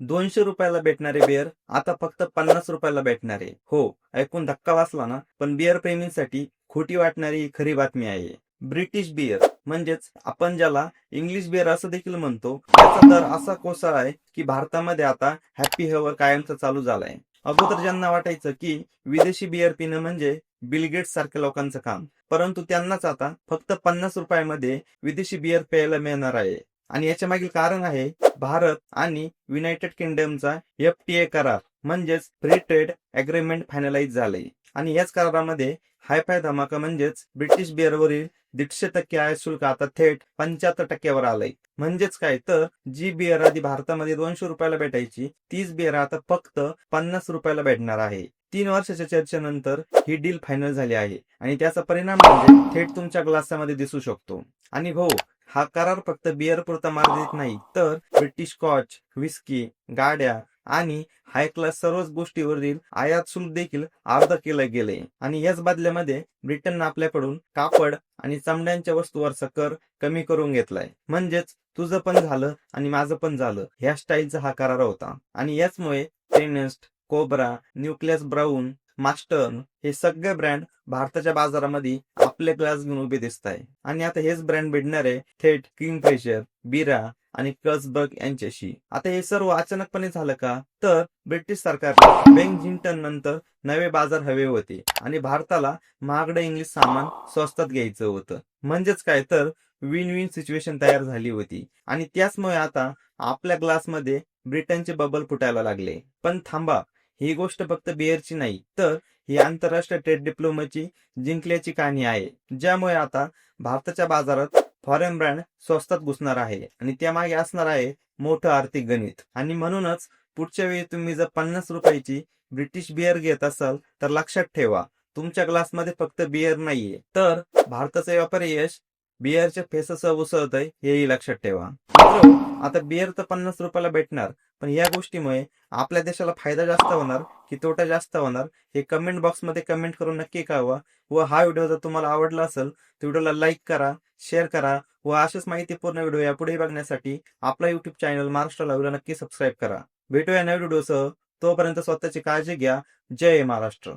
दोनशे रुपयाला भेटणारे बिअर आता फक्त पन्नास रुपयाला भेटणार. आहे हो ऐकून धक्का वाचला ना? पण बिअर प्रेमींसाठी खोटी वाटणारी ही खरी बातमी आहे. ब्रिटिश बिअर म्हणजेच आपण ज्याला इंग्लिश बिअर असं देखील म्हणतो त्याचा दर असा कोसळ आहे की भारतामध्ये आता हॅपी हवर कायमचा चालू झालाय. अगोदर ज्यांना वाटायचं की विदेशी बिअर पिणं म्हणजे बिलगेट्स सारख्या लोकांचं काम परंतु त्यांनाच आता फक्त पन्नास रुपयामध्ये विदेशी बिअर प्यायला मिळणार आहे. आणि याच्या मागील कारण आहे भारत आणि युनायटेड किंगडमचा एफ टी ए करार म्हणजेच फ्री ट्रेड अग्रीमेंट फायनलाइज झाले. आणि याच करारामध्ये हायफाय धमाका म्हणजेच ब्रिटिश बिअरवरील दीडशे टक्के आयात शुल्क आता थेट पंच्याहत्तर टक्क्यावर आलंय. म्हणजेच काय? तर जी बिअर आधी भारतामध्ये दोनशे रुपयाला भेटायची तीच बिअर आता फक्त पन्नास रुपयाला भेटणार आहे. तीन वर्षाच्या चर्चेनंतर ही डील फायनल झाली आहे. आणि त्याचा परिणाम म्हणजे थेट तुमच्या ग्लासामध्ये दिसू शकतो. आणि हो हा करार फक्त बिअर पुरता मर्यादित नाही. तर ब्रिटिश स्कॉच विस्की गाड्या आणि हाय क्लास सर्वच गोष्टीवरील आयात शुल्क देखील अर्ध केलं गेलंय आणि याच बदल्यामध्ये ब्रिटननं आपल्याकडून कापड आणि चामड्यांच्या वस्तूवरचा कर कमी करून घेतलाय. म्हणजेच तुझं पण झालं आणि माझं पण झालं. ह्या स्टाईलचा हा करार होता. आणि याचमुळे टेनेस्ट कोब्रा न्यूक्लियस ब्राऊन मास्टर्न हे सगळे ब्रँड भारताच्या बाजारामध्ये आपले ग्लास घेऊन उभे दिसत आहे आणि आता हेच ब्रँड भेटणार आहे थेट किंगफिशर फ्रेशर बिरा आणि कर्सबर्ग यांच्याशी. आता हे सर्व अचानकपणे झालं का? तर ब्रिटिश सरकारला बेंगजिंग्टन नंतर नवे बाजार हवे होते आणि भारताला महागडं इंग्लिश सामान स्वस्तात घ्यायचं होतं. म्हणजेच काय? तर विन विन सिच्युएशन तयार झाली होती. आणि त्याचमुळे आता आपल्या ग्लासमध्ये ब्रिटनचे बबल फुटायला लागले. पण थांबा ही गोष्ट फक्त बिअरची नाही. तर ही आंतरराष्ट्रीय ट्रेड डिप्लोमाची जिंकल्याची कहाणी आहे ज्यामुळे आता भारताच्या बाजारात फॉरेन ब्रँड स्वस्तात घुसणार आहे आणि त्यामागे असणार आहे मोठं आर्थिक गणित. आणि म्हणूनच पुढच्या वेळी तुम्ही जर पन्नास रुपयाची ब्रिटिश बिअर घेत असाल तर लक्षात ठेवा तुमच्या ग्लासमध्ये फक्त बिअर नाहीये. तर भारताचे व्यापारी यश बिअरच्या फेससह उसळत आहे हेही लक्षात ठेवा. आता बिअर तर पन्नास रुपयाला भेटणार पण या गोष्टीमुळे आपल्या देशाला फायदा जास्त होणार की तोटा जास्त होणार हे कमेंट बॉक्समध्ये कमेंट करून नक्की कळवा. व हा व्हिडिओ जर तुम्हाला आवडला असेल तर व्हिडिओला लाईक करा शेअर करा व अशाच माहितीपूर्ण व्हिडिओ यापुढे बघण्यासाठी आपला युट्यूब चॅनल महाराष्ट्र लाईव्हला नक्की सबस्क्राईब करा. भेटूया नव्या व्हिडिओसह तोपर्यंत स्वतःची काळजी घ्या. जय महाराष्ट्र.